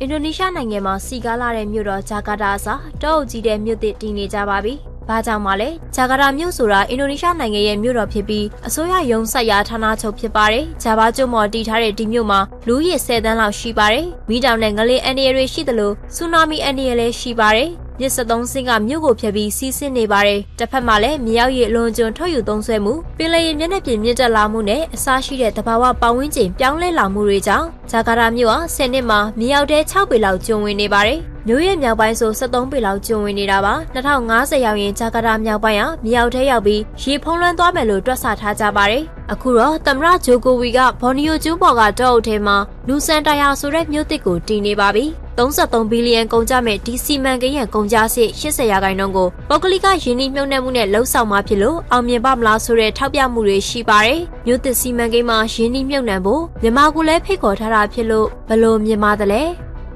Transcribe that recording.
အင်ဒိုနီးရှားနိုင်ငံမှာစီကားလာတဲ့မြို့တော်ဂျာကာတာအစားတောအုပ်ကြီးတဲ့မြို့သစ်တည်နေကြပါပြီ။ဘာကြောင့်မှလဲဂျာကာတာမြို့ဆိုတာအင်ဒိုနီးရှားနိုင်ငံရဲ့မြို့တော်ဖြစ်ပြီးအစိုးရရုံးဆိုင်ရာဌာနချုပ်ဖြစ်ပါတယ်။ဂျာဘာကျွန်းပေါ်တည်ထားတဲ့ဒီမြို့မှာလူဦးရေ10တန်းလောက်ရှိပါတယ်။မိတောင်နဲ့ငလေးအန်ဒီရတွေရှိသလိုဆူနာမီအန်ဒီရလည်းရှိပါတယ်။ မြစ်73စင်းကမြို့ကိုဖျက်ပြီးစီးဆင်းနေပါတယ်။တစ်ဖက်မှာလည်းမြေရောက်ရည်အလွန်ကျွံထုတ်ယူသုံးဆွဲမှုပင်လယ်ရေမျက်နှာပြင်မြင့်တက်လာမှုနဲ့အစားရှိတဲ့တဘာဝပတ်ဝန်းကျင်ပြောင်းလဲလာမှုတွေကြောင့်ဂျာကာတာမြို့ဟာ10နှစ်မှာမြေရောက်တဲ့6ပေလောက်ကျွံဝင်နေပါတယ်။မြို့ရဲ့မြောက်ပိုင်းဆို73ပေလောက်ကျွံဝင်နေတာပါ2050ရောက်ရင်ဂျာကာတာမြောက်ပိုင်းဟာမြေရောက်ထဲရောက်ပြီးရေဖုံးလွှမ်းသွားမယ်လို့တွက်ဆထားကြပါတယ်အခုတော့သမရဂျိုကိုဝီကဘော်နီယိုကျွန်းပေါ်ကတောအုပ်ထဲမှာလူစန်တရာဆိုတဲ့မြို့သစ်ကိုတည်နေပါပြီ33ဘီလီယံကုန်ကြမဲ့ဒီစီမံကိန်းရဲ့ကုန်ကြစစ်80ရာခိုင်နှုန်းကိုပုဂ္ဂလိကယင်းနှိမ့်မြုံနှံမှုနဲ့လှုပ်ဆောင်မှဖြစ်လို့အောင်မြင်ပါမလားဆိုတဲ့ထောက်ပြမှုတွေရှိပါတယ်မြို့သစ်စီမံကိန်းမှာယင်းနှိမ့်မြုံနှံဖို့မြန်မာကလည်းဖိတ်ခေါ်ထားတာဖြစ်လို့ဘလို့မြင်ပါသလဲ